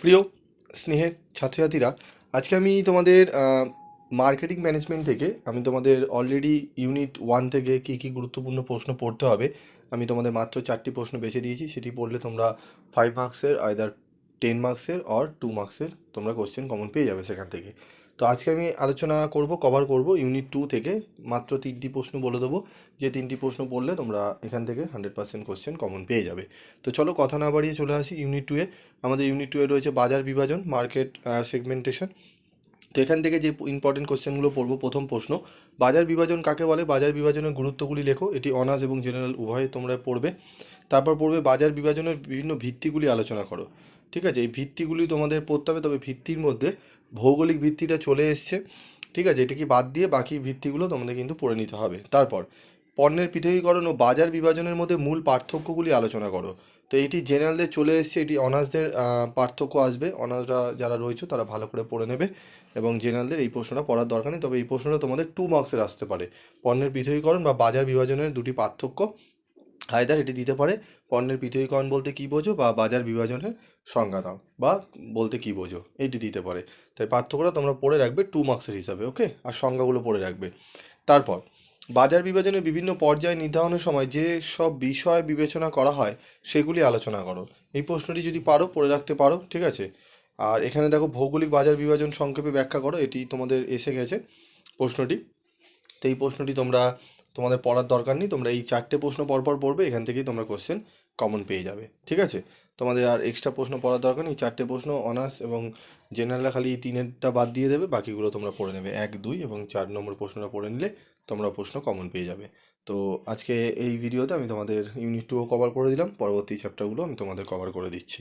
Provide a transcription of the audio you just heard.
প্রিয় স্নেহের ছাত্রছাত্রীরা, আজকে আমি তোমাদের মার্কেটিং ম্যানেজমেন্ট থেকে আমি তোমাদের অলরেডি ইউনিট ওয়ান থেকে কী কী গুরুত্বপূর্ণ প্রশ্ন পড়তে হবে, আমি তোমাদের মাত্র চারটি প্রশ্ন বেছে দিয়েছি, সেটি পড়লে তোমরা ফাইভ মার্কসের আয়দার টেন মার্কসের অর টু মার্কসের তোমরা কোশ্চেন কমন পেয়ে যাবে সেখান থেকে। তো আজকে আমি আলোচনা করব কভার করব ইউনিট টু থেকে। মাত্র তিনটি প্রশ্ন বলে দেবো। যে তিনটি প্রশ্ন পড়লে তোমরা এখান থেকে হান্ড্রেড পার্সেন্ট কোশ্চেন কমন পেয়ে যাবে। তো চলো কথা না বাড়িয়ে চলে আসি ইউনিট টুয়ে আমাদের ইউনিট টুয়ে রয়েছে বাজার বিভাজন মার্কেট সেগমেন্টেশন তো এখান থেকে যে ইম্পর্টেন্ট কোশ্চেনগুলো পড়ব, প্রথম প্রশ্ন। বাজার বিভাজন কাকে বলে? বাজার বিভাজনের গুরুত্বগুলি লেখো। এটি অনার্স এবং জেনারেল উভয়ে তোমরা পড়বে। তারপর পড়বে বাজার বিভাজনের বিভিন্ন ভিত্তিগুলি আলোচনা করো। ঠিক আছে? এই ভিত্তিগুলি তোমাদের পড়তে হবে, তবে ভিত্তির মধ্যে ভৌগোলিক ভিত্তিটা চলে এসছে। ঠিক আছে, এটাকে বাদ দিয়ে বাকি ভিত্তিগুলো তোমাদের কিন্তু পড়ে নিতে হবে। তারপর, পণ্যের পৃথকীকরণ ও বাজার বিভাজনের মধ্যে মূল পার্থক্যগুলি আলোচনা করো। তো এটি জেনারেলদের চলে এসছে, এটি অনার্সদের পার্থক্য আসবে। অনার্সরা যারা রয়েছে তারা ভালো করে পড়ে নেবে এবং জেনারেলদের এই প্রশ্নটা পড়ার দরকার নেই। তবে এই প্রশ্নটা তোমাদের টু মার্কসের আসতে পারে। পণ্যের পৃথকীকরণ বা বাজার বিভাজনের দুটি পার্থক্য। আয়দার এটি দিতে পারে। পণ্যের পৃথকীকরণ বলতে কী বোঝো বা বাজার বিভাজনের সংজ্ঞা দাও বা বলতে কী বোঝো, এটি দিতে পারে। তাই পার্থক্যটা তোমরা পড়ে রাখবে টু মার্কসের হিসাবে ওকে আর সংজ্ঞাগুলো পড়ে রাখবে। তারপর, বাজার বিভাজনের বিভিন্ন পর্যায় নির্ধারণের সময় যে সব বিষয় বিবেচনা করা হয়, সেগুলি আলোচনা করো। এই প্রশ্নটি যদি পারো, পড়ে রাখতে পারো, ঠিক আছে? আর এখানে দেখো ভৌগোলিক বাজার বিভাজন সংক্ষেপে ব্যাখ্যা করো, এটি তোমাদের এসে গেছে প্রশ্নটি। তো এই প্রশ্নটি তোমরা তোমাদের পড়ার দরকার নেই, তোমরা এই চারটে প্রশ্ন পরপর পড়বে, এখান থেকেই তোমরা কোশ্চেন কমন পেয়ে যাবে, ঠিক আছে? তোমাদের আর এক্সট্রা প্রশ্ন পড়ার দরকার নেই, চারটে প্রশ্ন অনার্স এবং জেনারেলরা খালি এই তিনেরটা বাদ দিয়ে দেবে, বাকিগুলো তোমরা পড়ে নেবে, এক, দুই এবং চার নম্বর প্রশ্নটা পড়ে নিলে তোমরা প্রশ্ন কমন পেয়ে যাবে। তো আজকে এই ভিডিওতে আমি তোমাদের ইউনিট টুও কভার করে দিলাম, পরবর্তী চ্যাপ্টারগুলো আমি তোমাদের কভার করে দিচ্ছি।